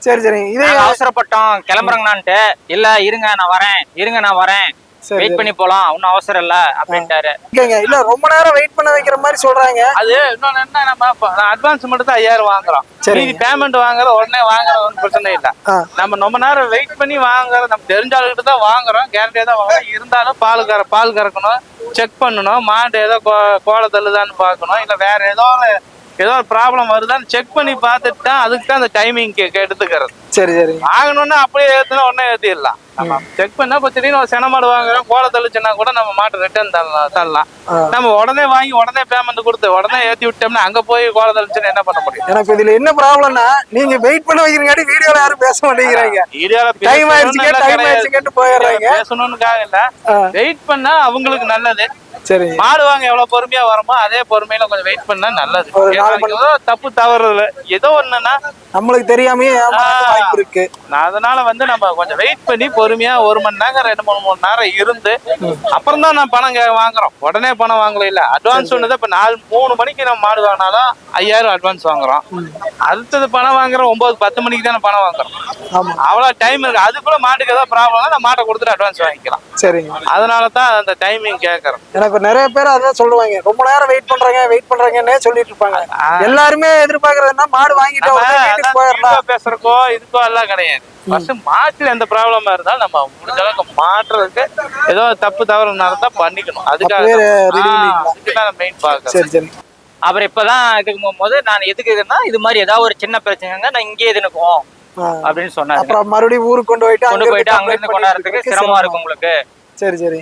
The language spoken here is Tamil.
சரி சரி. இதே அவசரப்பட்டோம். கிளம்புறங்கண்ணான்ட்டு. இல்ல இருங்க நான் வரேன். இருங்க நான் வரேன். சரி வெயிட் பண்ணி போலாம். ஒன்னும் அவசரம் இல்ல அப்படின்ட்டாரு. இல்ல ரொம்ப நேரம் வெயிட் பண்ண வைக்கிற மாதிரி சொல்றாங்க. அது இன்னொன்னு என்ன நம்ம அட்வான்ஸ் மட்டும் தான் ஐயாயிரம் வாங்குறோம். மீதி பேமெண்ட் வாங்குற உடனே வாங்குற ஒன்றும் பிரச்சனை இல்ல. நம்ம ரொம்ப நேரம் வெயிட் பண்ணி வாங்குற நம்ம தெரிஞ்ச ஆளுகிட்ட தான் வாங்குறோம். கேரண்டியா தான் வாங்குறோம். இருந்தாலும் பால் கற பால் கறக்கணும் செக் பண்ணணும். மாடு ஏதோ கோ- கோலை தள்ளுதான்னு பார்க்கணும். இல்ல வேற ஏதோ ஏதோ ஒரு ப்ராப்ளம் வருதான்னு செக் பண்ணி பார்த்துட்டு தான் அதுக்கு தான் அந்த டைமிங் எடுத்துக்கிறது சரி சரி. வாங்கணும்னா அப்படியே ஏத்துனா உடனே ஏத்திடலாம். நம்ம செக் பண்ணா இப்போ திடீர்னு ஒரு சென மாடு வாங்குறோம் கோலை தள்ளுச்சுன்னா கூட நம்ம மாட்டு ரிட்டர்ன் தரலாம் தரலாம். நம்ம உடனே வாங்கி உடனே பேமெண்ட் கொடுத்து உடனே ஏத்தி விட்டோம்னா அங்க போய் கோலை தள்ளுச்சுன்னு என்ன பண்ண முடியும்? எனக்கு இதுல என்ன ப்ராப்ளம்னா நீங்க வெயிட் பண்ண வைக்கிறீங்காட்டி வீடியோல யாரும் பேச மாட்டேங்கிறாங்க. வீடியோல டைம் ஆயிடுச்சுங்க டைம் ஆயிடுச்சுங்கட்டு போயிடுறாங்க. பேசணும்னுக்காக இல்ல. வெயிட் பண்ணா அவங்களுக்கு நல்லது. சரி. மாடு வாங்க எவ்வளவு பொறுமையா வருமோ அதே பொறுமையில கொஞ்சம் வெயிட் பண்ணா நல்லது. தப்பு தவறு இல்ல. ஏதோ ஒண்ணுன்னா நம்மளுக்கு தெரியாமயே. வாய்ப்பு இருக்கு. அதனால வந்து நம்ம கொஞ்சம் வெயிட் பண்ணி பொறுமையா ஒரு மணி நேரம் ரெண்டு மூணு மணி நேரம் இருந்து அப்புறம் தான் நான் பணம் வாங்குறோம். உடனே பணம் வாங்கல இல்ல. அட்வான்ஸ் ஒன்று இப்ப நாலு மூணு மணிக்கு நம்ம மாடு வாங்கினாலும் ஐயாயிரம் அட்வான்ஸ் வாங்குறோம். அடுத்தது பணம் வாங்குறோம். ஒன்பது பத்து மணிக்கு தானே பணம் வாங்குறோம். ஆமா. அவ்வளவு டைம் இருக்கு. அதுக்குள்ள மாட்டுக்கு ஏதாவது ப்ராப்ளம்னா நான் மாட்டை கொடுத்துட்டு அட்வான்ஸ் வாங்கிக்கலாம். சரிங்க. அதனால தான் அந்த டைமிங் கேட்கறேன் எனக்கு நிறைய பேர் அதான் சொல்லுவாங்க. ரொம்ப நேரம் வெயிட் பண்றாங்க வெயிட் பண்றாங்கன்னே சொல்லிட்டு இருப்பாங்க. எல்லாருமே எதிர்பார்க்கறதுன்னா மாடு வாங்கிட்டு பேசுறக்கோ இதுக்கோ எல்லாம் கிடையாது. ஃபர்ஸ்ட் மாட்டுல எந்த ப்ராப்ளமா இருந்தாலும் நம்ம முடிஞ்ச அளவுக்கு மாற்றுறதுக்கு ஏதோ தப்பு தவறு நடந்தா பண்ணிக்கணும். அதுக்காக மெயின் பார்க்கறது சரி சரி. அப்புறம் இப்பதான் இதுக்கு போகும்போது நான் எதுக்கு இதுன்னா இது மாதிரி ஏதாவது ஒரு சின்ன பிரச்சனைங்க நான் இங்கேயே இது நிற்கும் ஆ. அப்படின்னு சொன்னாரு. அப்புறம் மறுபடியும் ஊருக்கு கொண்டு போயிட்டு கொண்டு போயிட்டு அங்க இருந்து கொண்டாடுறதுக்கு சிரமமா இருக்கும் உங்களுக்கு. சரி சரி.